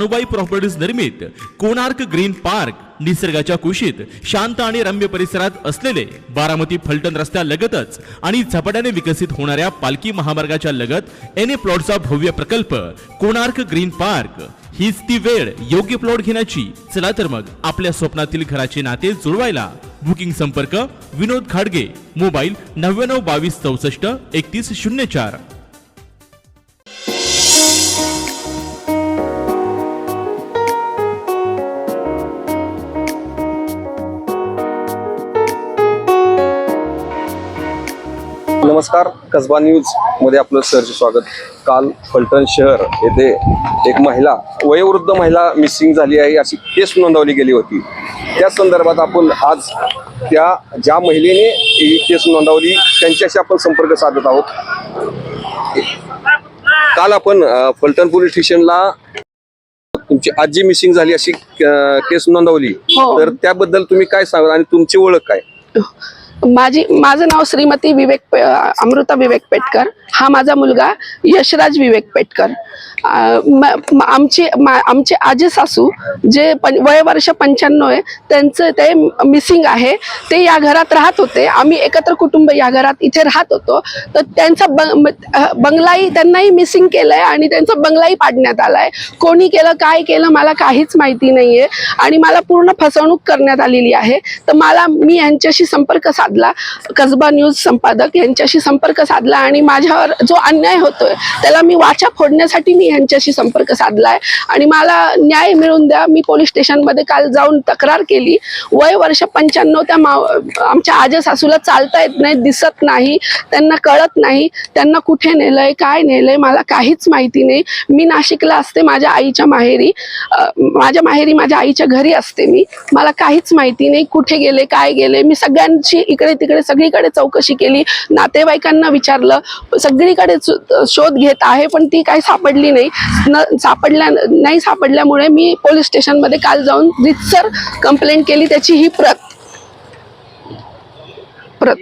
Anubai properties निर्मित Konark green park निसर्गाच्या कुशीत शांत आणि रम्य परिसरात असलेले बारामती फलटण रस्त्यालगतच आणि झपाट्याने विकसित होणाऱ्या पालखी महामार्गाच्या लगत एन ए प्लॉटचा भव्य प्रकल्प कोणार्क ग्रीन पार्क. हीच ती वेळ योग्य प्लॉट घेण्याची. चला तर मग आपल्या स्वप्नातील घराचे नाते जुळवायला. बुकिंग संपर्क विनोद खाडगे मोबाईल नव्याण्णव बावीस चौसष्ट एकतीस शून्य चार. नमस्कार कसबा न्यूजमध्ये आपलं सरचे स्वागत. काल फलटण शहर येथे एक महिला वयोवृद्ध महिला मिसिंग झाली आहे अशी केस नोंदवली गेली होती. त्या संदर्भात आपण आज त्या ज्या महिलेने ही केस नोंदवली त्यांच्याशी आपण संपर्क साधत आहोत. काल आपण फलटण पोलीस स्टेशनला तुमची आजी मिसिंग झाली अशी केस नोंदवली. हो. तर त्याबद्दल तुम्ही काय सांगा आणि तुमची ओळख काय? माझी माझं नाव श्रीमती विवेक पे- अमृता विवेक पेटकर. हा माझा मुलगा यशराज विवेक पेटकर. म- आमचे मा- आमचे आजी सासू जे पण वय वर्ष पंच्याण्णव आहे त्यांचं ते मिसिंग आहे. ते या घरात राहत होते. आम्ही एकत्र कुटुंब या घरात इथे राहत होतो. तर त्यांचा बंग बंगलाही त्यांनाही मिसिंग केलंय आणि त्यांचा बंगलाही पाडण्यात आलाय. कोणी केलं काय केलं मला काहीच माहिती नाहीये. आणि मला पूर्ण फसवणूक करण्यात आलेली आहे. तर मला मी यांच्याशी संपर्क साधला. कसबा न्यूज संपादक यांच्याशी संपर्क साधला आणि माझ्यावर जो अन्याय होतोय त्याला मी वाचा फोडण्यासाठी मी यांच्याशी संपर्क साधलाय. आणि मला न्याय मिळवून द्या. मी पोलीस स्टेशनमध्ये काल जाऊन तक्रार केली. वय वर्ष पंच्याण्णव त्या मा आमच्या आजी सासूला चालता येत नाही दिसत नाही त्यांना कळत नाही त्यांना कुठे नेलंय काय नेलंय मला काहीच माहिती नाही. मी नाशिकला असते माझ्या आईच्या माहेरी. माझ्या माहेरी माझ्या आईच्या घरी असते मी. मला काहीच माहिती नाही कुठे गेले काय गेले. मी सगळ्यांची इकडे तिकडे सगळीकडे चौकशी केली. नातेवाईकांना विचारलं. सगळीकडे शोध घेत आहे पण ती काही सापडली नाही. न सापडल्या नाही सापडल्यामुळे मी पोलीस स्टेशनमध्ये काल जाऊन रितसर कंप्लेंट केली. त्याची ही प्रत. प्रत.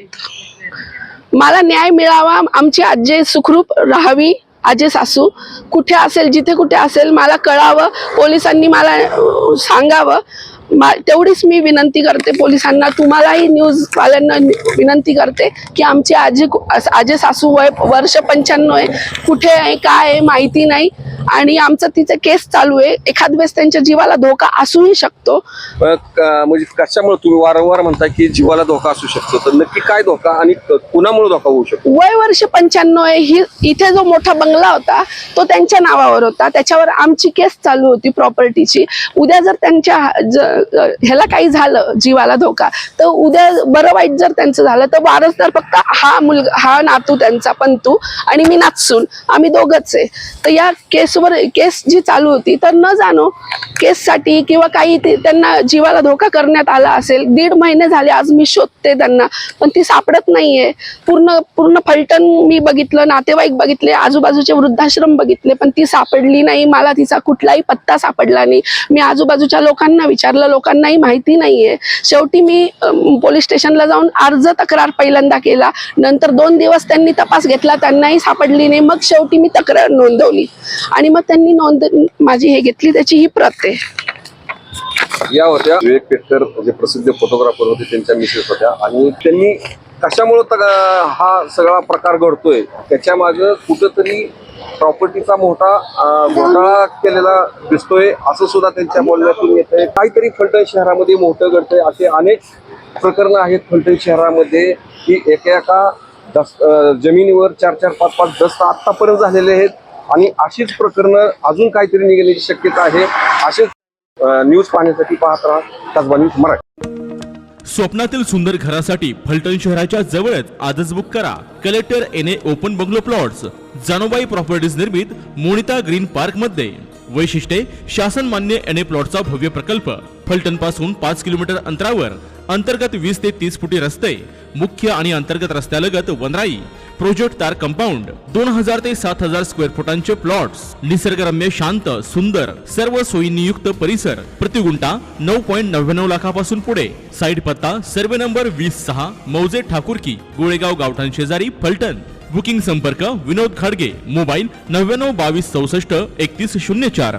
मला न्याय मिळावा आमची आजी सुखरूप राहावी आजी सासू. कुठे असेल जिथे कुठे असेल मला कळावं. पोलिसांनी मला सांगावं. तेवढीच मी विनंती करते पोलिसांना तुम्हालाही न्यूजवाल्यांना विनंती करते की आमची आजी आजे आजी सासू वय वर्ष पंच्याण्णव आहे कुठे आहे काय आहे माहिती नाही. आणि आमचं तिचं केस चालू आहे. एखाद वेळेस त्यांच्या जीवाला धोका असूही शकतो. म्हणजे कशामुळे तुम्ही वारंवार म्हणता की जीवाला धोका असू शकतो? तर नक्की काय धोका आणि कुणामुळे धोका होऊ शकतो? वय वर्ष पंच्याण्णव ही इथे जो मोठा बंगला होता तो त्यांच्या नावावर होता. त्याच्यावर आमची केस चालू होती प्रॉपर्टीची. उद्या जर त्यांच्या ह्याला काही झालं जीवाला धोका तर उद्या बरं वाईट जर त्यांचं झालं तर वारसदार फक्त हा मुलगा हा नातू त्यांचा पंतू आणि मी नाचसून आम्ही दोघच आहे. तर या केसवर केस जी चालू होती तर न जाणो केससाठी किंवा काही ते- त्यांना जीवाला धोका करण्यात आला असेल दीड महिने झाले आज मी शोधते त्यांना पण ती सापडत नाहीये. पूर्ण पूर्ण फलटण मी बघितलं नातेवाईक बघितले आजूबाजूचे वृद्धाश्रम बघितले पण ती सापडली नाही. मला तिचा कुठलाही पत्ता सापडला नाही. मी आजूबाजूच्या लोकांना विचारलं लोकांनाही माहिती नाहीये. शेवटी मी पोलीस स्टेशनला जाऊन अर्ज तक्रार पहिल्यांदा केला. नंतर दोन दिवस त्यांनी तपास घेतला त्यांनाही सापडली नाही. मग शेवटी मी तक्रार नोंदवली. आणि मग त्यांनी नोंद माझी हे घेतली त्याची ही प्रत आहे. या होत्या. विवेक पेटकर जे प्रसिद्ध फोटोग्राफर होते त्यांच्या मिसेस होत्या. आणि त्यांनी कशामुळे हा सगळा प्रकार घडतोय? त्याच्या माग कुठंतरी प्रॉपर्टीचा मोठा घोटाळा केलेला दिसतोय असं सुद्धा त्यांच्या बोलण्यातून येत आहे काहीतरी फलटण शहरामध्ये मोठं घडतंय. असे अनेक प्रकरणं आहेत फलटण शहरामध्ये की एका एका दस जमिनीवर चार चार पाच पाच दस्त आत्तापर्यंत झालेले आहेत. आणि अशीच प्रकरणं अजून काहीतरी निघण्याची शक्यता आहे. असेच न्यूज पाहण्यासाठी पाहत राहा. मराठी. स्वप्नातील सुंदर घरासाठी फलटण शहराच्या जवळच आजच बुक करा. Collector N A open bungalow plots. Janobai properties निर्मित मोनिता ग्रीन पार्कमध्ये. वैशिष्ट्ये शासन मान्य एन ए प्लॉटचा भव्य प्रकल्प. फलटणपासून पाच किलोमीटर अंतरावर. अंतर्गत वीस ते तीस फुटी रस्ते मुख्य आणि अंतर्गत रस्त्यालगत वनराई प्रोजेक्ट तार कंपाऊंड दोन हजार ते सात हजार स्क्वेअर फुटांचे प्लॉट्स निसर्गरम्य शांत सुंदर सर्व सोयीनियुक्त परिसर प्रतिगुंटा नऊ पॉईंट नव्याण्णव लाखापासून पुढे. साईड पत्ता सर्वे नंबर वीस सहा मौजे ठाकूरकी गोळेगाव गावठाण शेजारी फलटण. बुकिंग संपर्क विनोद खाडगे मोबाईल नव्याण्णव बावीस चौसष्ट एकतीस शून्य चार.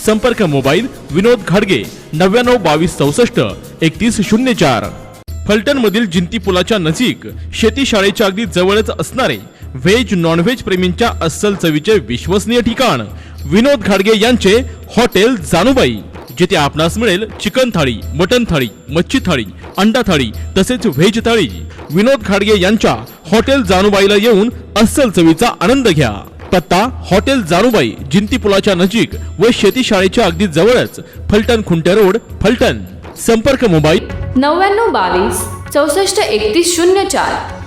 संपर्क मोबाईल विनोद घाडगे नव्याण्णव बावीस चौसष्ट एकतीस शून्य चार. फलटण मधील जिंती पुलाच्या नजीक शेती शाळेच्या अगदी जवळच असणारे व्हेज नॉनव्हेज प्रेमींच्या अस्सल चवीचे विश्वसनीय ठिकाण विनोद घाडगे यांचे हॉटेल जानुबाई जिथे आपणास मिळेल चिकन थाळी मटन थाळी मच्छी थाळी अंडा थाळी तसेच व्हेज थाळी. विनोद घाडगे यांच्या हॉटेल जानुबाईला येऊन अस्सल चवीचा आनंद घ्या. पत्ता हॉटेल जानुबाई जिंती पुलाच्या नजीक व शेती शाळेच्या अगदी जवळच फलटण खुंटे रोड फलटण. संपर्क मोबाईल नव्याण्णव बावीस चौसष्ट एकतीस शून्य चार.